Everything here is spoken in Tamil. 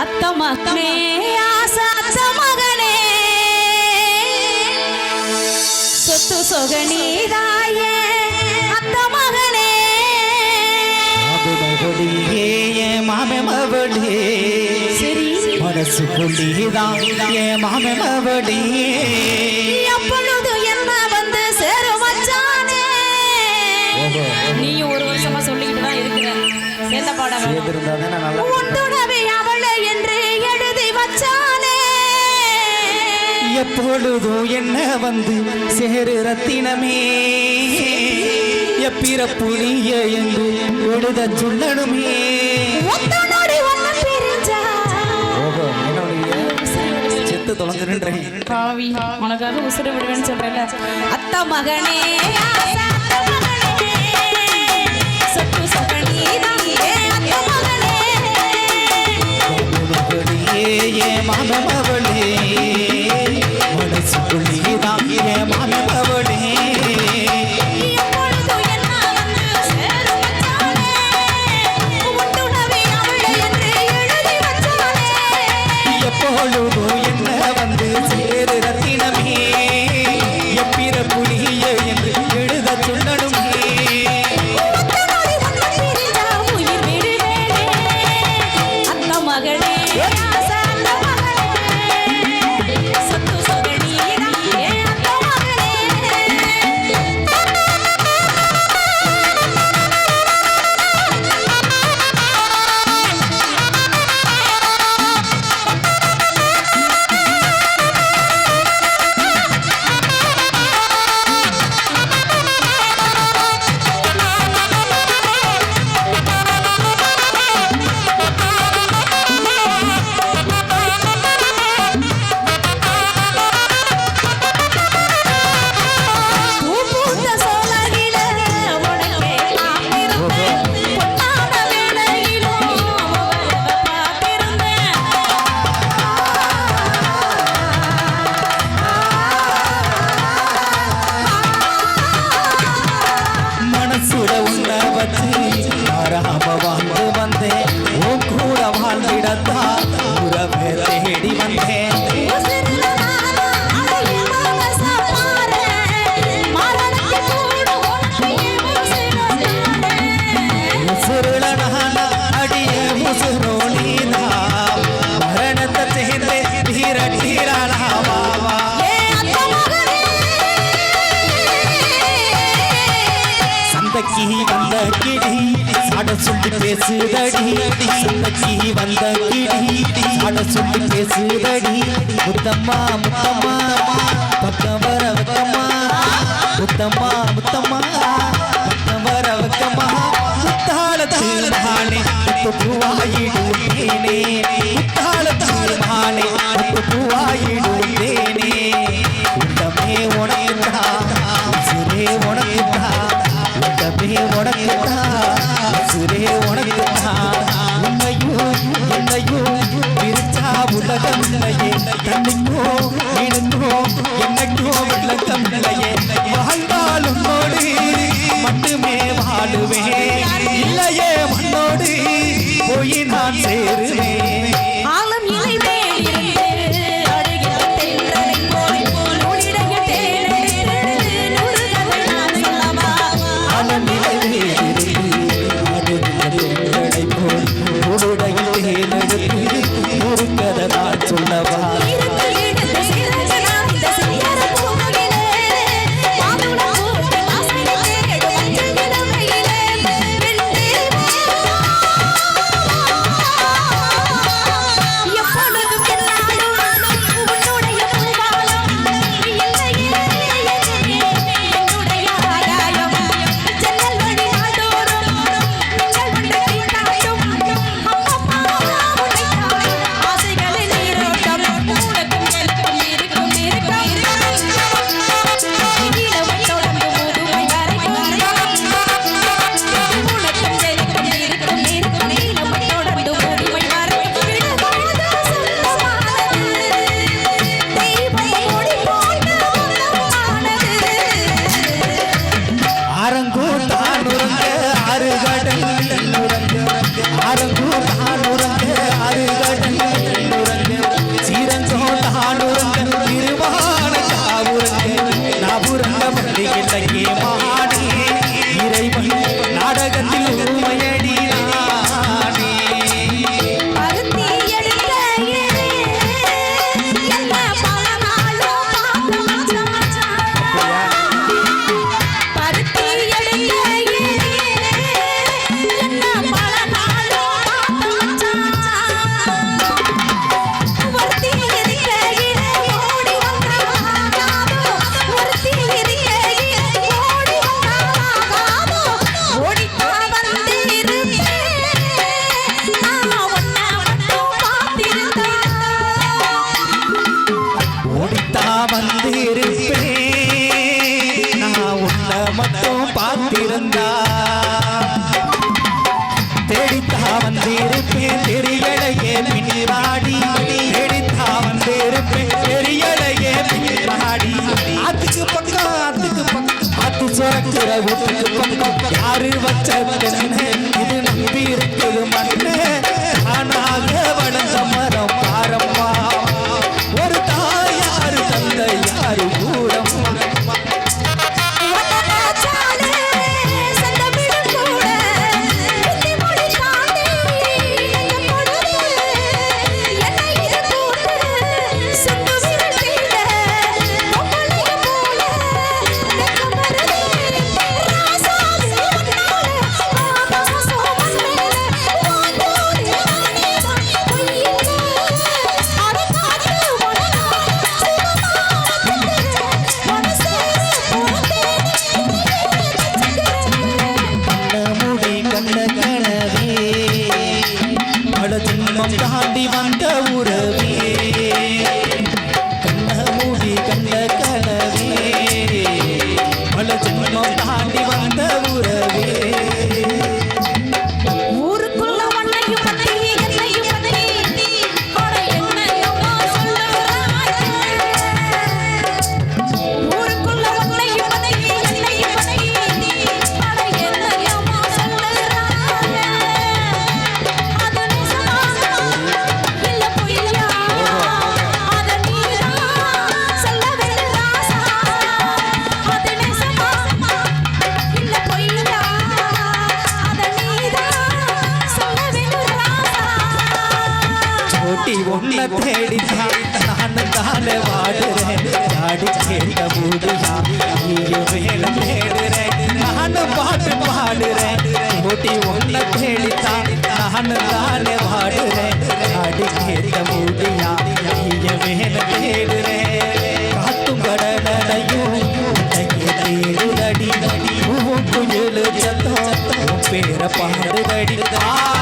அத்த மக்களே ஆசாத்த மகனே சொத்து சொகனீதாய அத்த மகனே மாமவடியே மனசு கொண்டிதான் ஏ மாமவடியே அப்பொழுது என்ன வந்து ஒரு வருஷமா சொல்லிக்கிட்டு இருக்கிற. சேர்ந்த பாடம் சேர்ந்திருந்தா அவள் மச்சானே எப்பொழுதும் என்ன வந்து சேரு ரத்தினமே. எப்பிறப்பு நீய என்று எழுத சொல்லணுமே. செத்து தொலைஞ்சிருன்றேன் உனக்காக உசுறு விடுவேன்னு சொல்றேன் அத்த மகனே பேசுதடி சந்தக்கி வந்த கிடி அட சொல்லி பேசுதடி முத்தம்மா முத்தம்மா பக்கம் வர வக்கம்மா முத்தம்மா முத்தம்மா பக்கம் வர வக்கம்மா முத்தாள தாள தானே துவாயிடு நூறு பார்த்திருப்பேன் நான் உன்னை மட்டும் பார்த்திருந்தா. தேடித்தா வந்திருப்பேன். தெரியலையே மின்னிராடி. தேடித்தா வந்திருப்பேன். தெரியலையே மின்னிராடி. அதுக்கு பக்கம் அதுக்கு பக்கம். அது சுரக்கிற வீட்டுக்கு பக்கம். யாரு வச்ச இது நம்பி இருக்குது மண்ணு. ஆனாக வளர்ந்த மரம் பாரம்மா. 가르고 உன்னை தேடிதான் நான் தானே வாடுறேன். ஆடி கேட்ட போதுதான் நீயும் வேலை தேடுறேன். நான் பாட்டு பாடுறேன். முடி உன்னை தேடித்தான் நான் தானே வாடுறேன். ஆடி கேட்ட போதுயா நீயும் வேலை தேடுறேன். காத்தும் கடனையும் தேடுதடி. உன் குயில் சத்தம் பாடுதடி. தான்